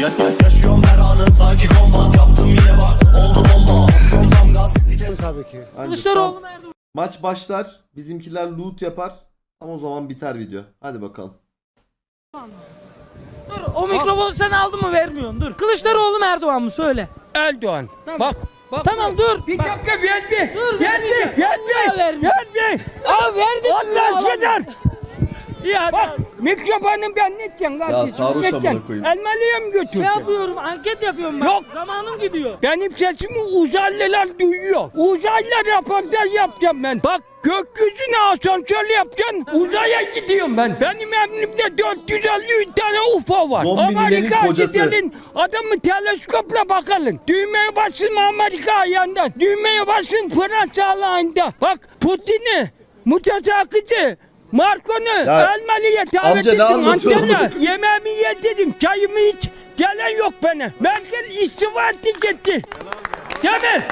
Ya, ya, yaşıyorum her anın sanki kombat Yaptım yine bak oldu bomba tam gaz Tabii ki. Kılıçdaroğlu Erdoğan? maç başlar. Bizimkiler loot yapar. Tam o zaman biter video. Hadi bakalım. Dur o mikrofonu sen aldın mı vermiyorsun dur. Kılıçdaroğlu mu Erdoğan mı söyle. Erdoğan. Tamam. Bak. bak Tamam dur. Bir dakika bir. Dur, vermeyeceğim. bir. Ver Vallahi bir. vermeyeceğim. Ver bir. Aa verdim. Allah kadar. Ya Bak mikrofonu ben ne edeceğim kardeşim? sarhoş Ne edeceğim? amına koyayım. Elmalıya mı şey götürdün? yapıyorum anket yapıyorum ben. Yok. Zamanım gidiyor. Benim sesimi uzaylılar duyuyor. Uzaylılar röportaj yapacağım ben. Bak gökyüzüne asansör yapacaksın. Uzaya gidiyorum ben. Benim evimde 453 tane UFO var. Zombi ninenin Amerika kocası. gidelim. Adamı teleskopla bakalım. Düğmeye basın Amerika ayağında. Düğmeye basın Fransa ayağında. Bak Putin'i, Mutasakıcı, Marco'nu, Ya, davet amca ettim. Antalya. Yemeğimi yedirdim, çayımı iç. Gelen yok bana. Merkel istifa etti gitti. Değil mi?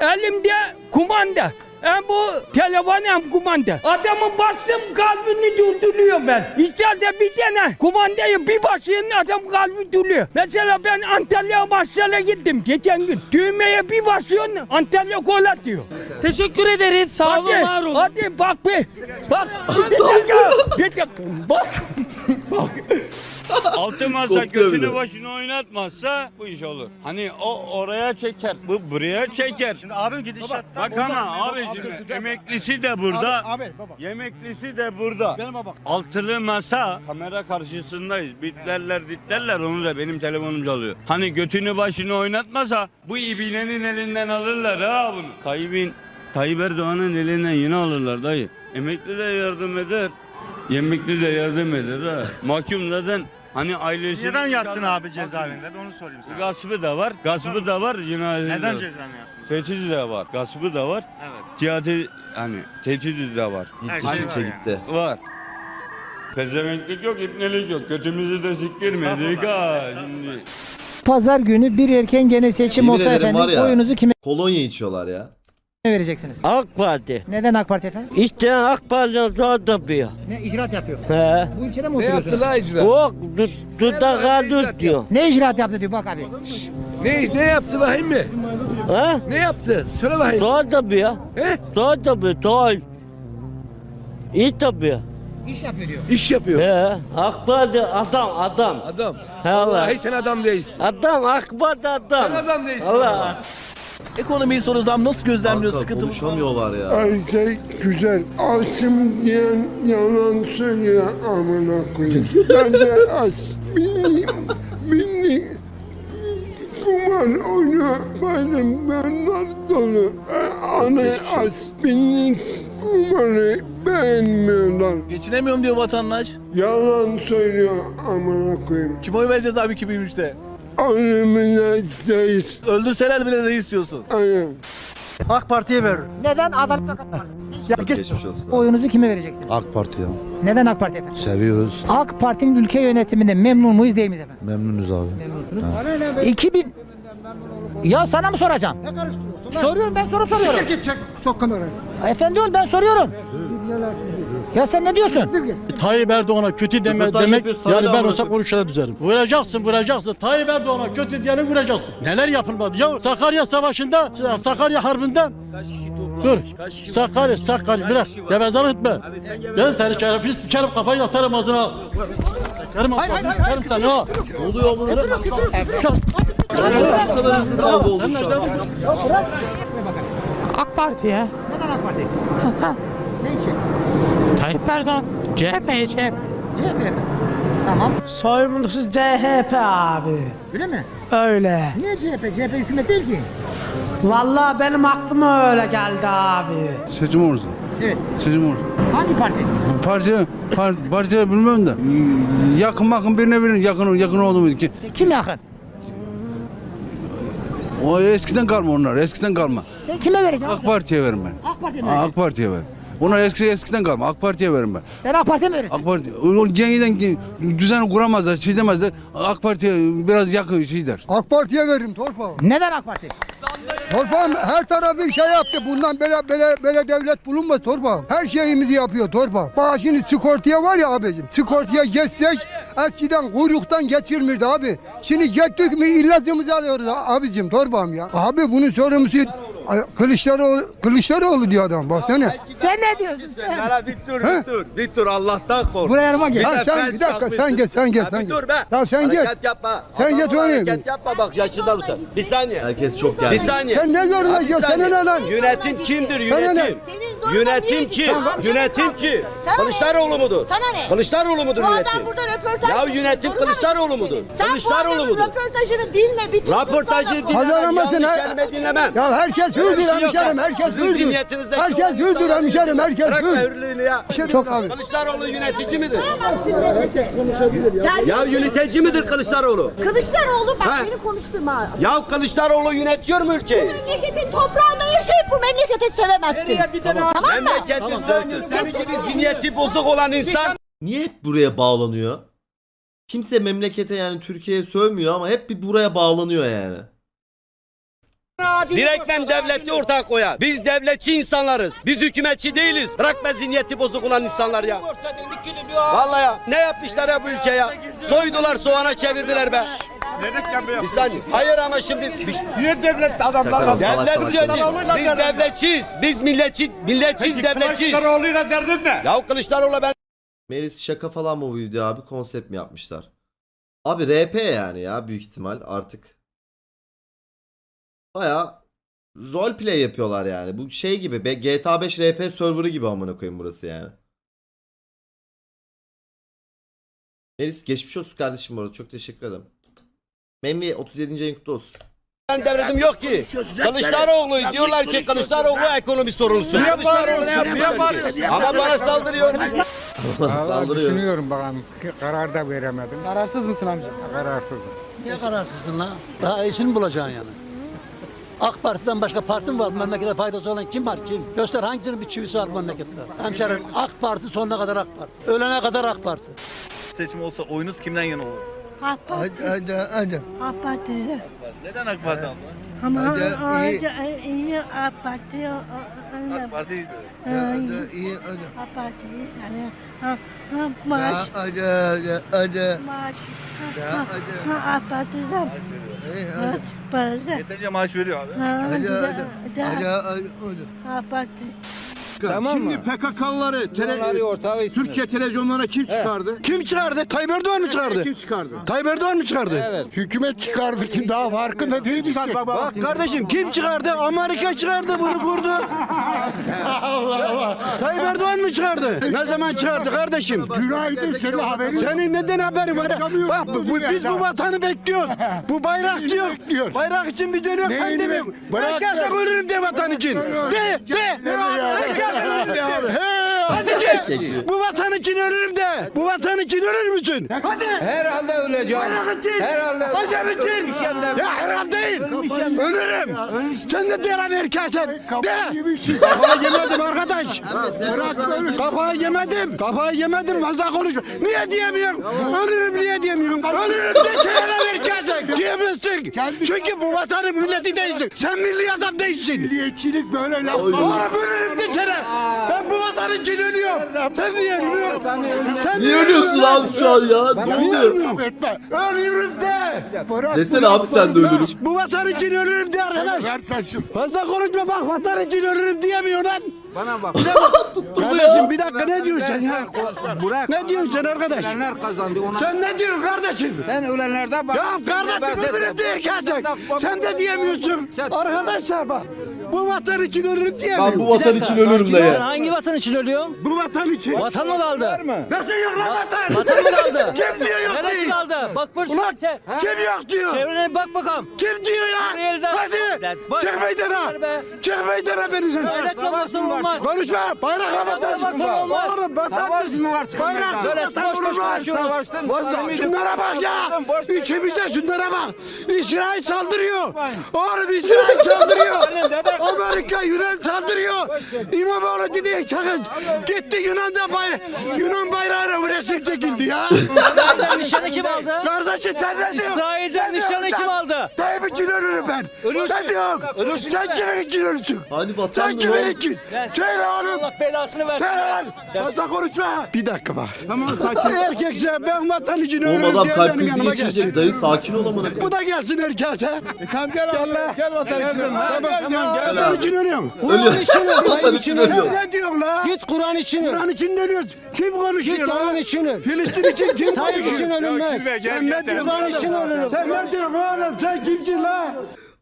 Elimde kumanda. Hem bu telefon hem kumanda. Adamın bastım kalbini durduruyor ben. İçeride bir tane kumandayı bir basıyorsun adam kalbi duruyor. Mesela ben Antalya maçlara gittim geçen gün. Düğmeye bir basıyorsun Antalya gol atıyor. Teşekkür ederiz. Sağ olun var Hadi, olun. hadi bak bir. Bak bir dakika. Bir dakika. Bak. bak. Altı masa Korkuyor götünü bile. başını oynatmazsa bu iş olur. Hani o oraya çeker, bu buraya çeker. Şimdi abim gidişatta. Bak ama abi şimdi emeklisi de burada. Abi baba. Yemeklisi de burada. Benim baba. Altılı masa kamera karşısındayız. Bitlerler ditlerler onu da benim telefonum çalıyor. Hani götünü başını oynatmasa bu ibinenin elinden alırlar ha bunu. Tayyip'in Tayyip Erdoğan'ın elinden yine alırlar dayı. Emekli de yardım eder. Yemekli de yardım eder ha. Mahkum zaten hani ailesi... Neden yattın abi cezaevinde? Bir onu sorayım sana. Gaspı da var, gaspı da var, cinayeti de Neden var. cezaevinde yattın? Tehdidi de var, gaspı da var, Evet. tiyatri hani tehdidi de var. Her Gitti şey var yani. gitti. Var. Pezevenklik yok, ipnelik yok. Götümüzü de siktirmedik ha şimdi. Pazar günü bir erken gene seçim Yemin olsa ederim efendim var ya. oyunuzu kime Kolonya içiyorlar ya. Vereceksiniz? AK Parti. Neden AK Parti efendim? İşte AK Parti'den zor yapıyor. Ne icraat yapıyor? He. Bu ilçede mi oturuyorsunuz? O dudaka tut diyor. Ne icraat yaptı diyor bak abi. Ne ne yaptı bakayım mı? Ha? Ne yaptı? Söyle bakayım. Zor yapıyor. He? Zor yapıyor, zor. İş yapıyor. İş yapıyor diyor. İş yapıyor. He. AK Parti adam, adam. Adam. He Allah. Vallahi sen adam değilsin. Adam, AK Parti adam. Sen adam değilsin. Allah. Ekonomiyi sorursam nasıl gözlemliyor Kanka sıkıntı konuşamıyorlar ya. Erkek güzel, açım diyen yalan söylüyor amına koyayım. Ben de aç, beni, beni kumar oynuyor, benim benler dolu. E, Anne aç, beni kumarı beğenmiyorlar. Geçinemiyorum diyor vatandaş. Yalan söylüyor amına koyayım. Kim oy vereceğiz abi 2023'te? Ölümüne seyiz, Öldürseler bile ne istiyorsun? ayım. AK Parti'ye ver. Neden Adalet Partisi? Geçmiş olsun. Oyunuzu kime vereceksiniz? AK Parti ya. Neden AK Parti efendim? Seviyoruz. AK Parti'nin ülke yönetiminde memnun muyuz değil miyiz efendim? Memnunuz abi. Memnunsunuz. 2000 Ya sana mı soracağım? Ne karıştırıyorsun? Soruyorum ben soru soruyorum. Çek çek sok kamerayı. Efendi ol ben soruyorum. Ya sen ne diyorsun? Tayyip Erdoğan'a kötü deme, Röportaj demek yapıyor, yani ben anlatacak? olsa konuşana düzerim. Vuracaksın vuracaksın. Tayyip Erdoğan'a kötü diyeni vuracaksın. Neler yapılmadı ya? Sakarya Savaşı'nda, Sakarya Harbi'nde Dur. Sakarya, Sakarya bırak. Gevezelik etme. Ben seni şerefsiz sikerim kafayı atarım ağzına. Sikerim ağzına. Sikerim seni ha. Ne oluyor bunu? AK Parti ya. Neden AK Parti? ne için? Tayyip Erdoğan. CHP, CHP. CHP mi? Tamam. Soyumlusu CHP abi. Öyle mi? Öyle. Niye CHP? CHP hükümet değil ki. Vallahi benim aklıma öyle geldi abi. Seçim olursa. Evet. Seçim olur. Hangi parti? Parti, par, partiye bilmem de. Yakın makın birine birine yakın yakın oldu mu ki? Kim yakın? O eskiden kalma onlar. Eskiden kalma. Sen kime vereceksin? AK Parti'ye verin ben. AK Parti'ye vereceksin? AK Parti'ye ver. Onlar eski eskiden kalma. AK Parti'ye verin ben. Sen AK Parti'ye mi verirsin? AK Parti. O yeniden düzen kuramazlar, şey demezler. AK Parti'ye biraz yakın şey der. AK Parti'ye veririm torpa. Neden AK Parti? Torpağım her tarafı şey yaptı. Bundan böyle böyle böyle devlet bulunmaz torpağım. Her şeyimizi yapıyor torpağım. Şimdi sigortaya var ya abicim. Sigortaya geçsek eskiden kuyruktan geçirmirdi abi. Şimdi gittik mi ilacımızı alıyoruz abicim torpağım ya. Abi bunun sorumlusu Kılıçdaroğlu, Kılıçdaroğlu diyor adam baksana. Sen ne diyorsun sen? Hala bir dur bir dur. Bir dur Allah'tan kork. Buraya yanıma gel. Ha, sen bir dakika sen gel sen gel Ya sen bir dur be. Tamam sen gel. Hareket yapma. Sen geç oraya Hareket bir. yapma bak yaşından utan. Bir saniye. Herkes çok Bir geldi. saniye. Sen ne Ya bir ya? Sana saniye. ne lan? Yönetim kimdir yönetim? Niye Yönetim kim? Yönetim kim? Sana? Kılıçdaroğlu mudur? Sana ne? Kılıçdaroğlu mudur Bu yönetim? adam burada röportaj Ya yapıyor. yönetim Zoruna mı Kılıçdaroğlu mudur? Sen Kılıçdaroğlu bu adamın mudur? röportajını dinle bitirsin Raportajı dinlemem. Kazanamasın Yanlış ha. kelime dinlemem. Ya herkes Öyle bir hürdür şey yok hemşerim, ya. herkes Sizin hürdür. zihniyetinizdeki Herkes olan hürdür insanlar hemşerim, hürdür. herkes Bırak be hürdür. hürlüğünü ya. Yok abi. Kılıçdaroğlu yönetici midir? Herkes konuşabilir ya. Ya yönetici midir Kılıçdaroğlu? Kılıçdaroğlu bak Ha. beni konuşturma. Ya Kılıçdaroğlu yönetiyor mu ülkeyi? Memleketin toprağında yaşayıp bu memlekete sövemezsin. Tamam mı? Memleketi söylüyor. Senin gibi zihniyeti bozuk olan insan Niye hep buraya bağlanıyor? Kimse memlekete yani Türkiye'ye sövmüyor ama hep bir buraya bağlanıyor yani. direktmen devleti ortaya koyar. Biz devletçi insanlarız. Biz hükümetçi değiliz. Bırak be zihniyeti bozuk olan insanlar ya. Vallahi ya. Ne yapmışlar ya bu ülkeye? Soydular soğana çevirdiler be. Bir saniye. Hayır ama şimdi bir- Niye devlet adamlarla devletçi değiliz. Biz devletçiyiz. Biz milletçi, milletçiyiz, devletçiyiz. Kılıçdaroğlu'yla derdin ne? Ya Kılıçdaroğlu ben Melis şaka falan mı bu video abi? Konsept mi yapmışlar? Abi RP yani ya büyük ihtimal artık. Baya roleplay yapıyorlar yani. Bu şey gibi be, GTA 5 RP serverı gibi amına koyayım burası yani. Melis geçmiş olsun kardeşim bu arada. Çok teşekkür ederim. Memmi 37. ayın kutlu olsun. Ben devletim yok ki. Kılıçdaroğlu diyorlar ki Kılıçdaroğlu ekonomi sorumlusu. Kılıçdaroğlu ne ki? Ama bana saldırıyor. Saldırıyor. Düşünüyorum bakalım. Karar da veremedim. Kararsız mısın amca? Kararsızım. Niye kararsızsın lan? Daha iyisini bulacaksın yani. AK Parti'den başka parti mi var bu memlekete faydası olan kim var kim? Göster hangisinin bir çivisi var bu memlekette? Hemşerim AK Parti sonuna kadar AK Parti. Ölene kadar AK Parti. Seçim olsa oyunuz kimden yana olur? AK Hadi hadi hadi. AK Parti'de. Neden AK Parti abla? Ama Hadi, iyi. iyi AK Parti. AK Parti Hadi iyi hadi. AK Parti yani maaş Hadi hadi hadi. maaş. Ya hadi. AK Parti'den İyi, hadi. parası. yeterince maaş veriyor abi. Hadi hadi. Hadi hadi. AK Parti. Tamam mı? PKK'lıları Türkiye televizyonlarına kim çıkardı? Kim çıkardı? Tayyip Erdoğan mı çıkardı? Kim çıkardı? Tayyip Erdoğan mı çıkardı? Evet. Hükümet çıkardı kim daha farkında değil misin? Bak kardeşim kim çıkardı? Amerika çıkardı bunu kurdu. Allah Allah. Tayyip Erdoğan mı çıkardı? Ne zaman çıkardı kardeşim? Günaydın senin haberin. Senin neden haberin var? Bak bu, bu- biz bu vatanı bekliyoruz. Bu bayrak diyor. bekliyoruz. Bayrak için biz ölüyoruz. Sen Neyini de mi? bek- Bırak Herkese ölürüm de vatan için. De de. Herkese ölürüm de. Hadi de. Bu vatan için ölürüm de. Bu vatan için ölür müsün? Hadi. Herhalde öleceğim. Herhalde. Vatan için. Ya herhalde değil. Ölürüm. Sen de diyen herkese. De. Kafağı yemedim arkadaş. Bırak. Kafağı yemedim. Kafağı yemedim. Fazla konuşma. Niye diyemiyorum? Ölürüm niye diyemiyorum? Ölürüm de çeyreden herkese. Diyemezsin. Çünkü bu vatanın milleti değilsin. Sen milli adam değilsin. Milliyetçilik böyle laf. Bana ölürüm de çere. Ben bu vatan için ölüyorum. Sen niye ölüyorsun? Sen Niye ölüyorsun abi şu an ya? Ne oluyor? Etme. Ölürüm de. Bırak. Desene abi sen de ölürüm. Bu vatan için ölürüm de arkadaş. Ver sen şu. Fazla konuşma bak vatan için ölürüm diyemiyor lan. Bana bak. Kardeşim bir dakika ne diyorsun sen ya? Bırak. Ne diyorsun sen arkadaş? Ölenler kazandı ona. Sen ne diyorsun kardeşim? Sen ölenlerde bak. Ya kardeşim ölürüm diye gerçek. Sen de diyemiyorsun. Arkadaşlar bak. Bu vatan için ölürüm Ben diyemiyorum. bu vatan için ölürüm de ya. Hangi vatan için ölüyorsun? Bu vatan için. Vatan mı kaldı? Nasıl yok lan vatan? Vatan mı kaldı? Kim diyor yok Neresi değil? kaldı? Bak bak şu Ulan çe- kim yok diyor? çevrene bak bakalım. Kim diyor ya? Suriyeliler- Hadi. Bak- Çık meydana. Çık meydana benimle. Bayrakla vatan olmaz. Konuşma. Bayrakla vatan. Vatan olmaz. Vatan mı var? Bayrak Böyle vatan boş boş olmaz. konuşuyoruz. Vatan- Şunlara bak ya. İçimizde şunlara bak. İsrail saldırıyor. Oğlum İsrail saldırıyor. Amerika Yunan saldırıyor. İmamoğlu dedi çakın. Gitti Yunan'da bayrağı. Yunan bayrağına resim çekildi ya. İsrail'den nişanı kim aldı? Kardeşim sen ne diyorsun? İsrail'den Sen nişanı kim sen? aldı? Tayyip için ölürüm ben. Ölürsün. Sen diyorsun. Ölürsün Sen sen. kimin için ölürsün? Hani vatan Sen mı kimin lan? için? Söyle oğlum. Allah belasını versin. Söyle lan. Fazla konuşma. Bir dakika bak. Tamam sakin. Erkekse ben vatan için ölürüm Oğlum adam diye kalp benim krizi yanıma geçirecek. gelsin. Dayı sakin ol amına Bu da gelsin erkekse. E tamam gel Gel lan. Gel vatan için. Tamam tamam. Gel Vatan abi. için ölüyorum. Ölüyor. Vatan için ölüyor. Ne diyorsun la? Git Kur'an için öl. Kur'an için ölüyoruz. Kim konuşuyor Git lan? Kur'an için öl. Filistin için kim Tayyip için ölünmez. Sen ne diyorsun Kur'an için ölürüm. Sen ne diyorsun oğlum? Sen kimsin la?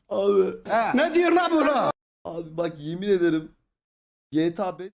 Abi. Ne diyorsun la bu la? Abi bak yemin ederim GTA 5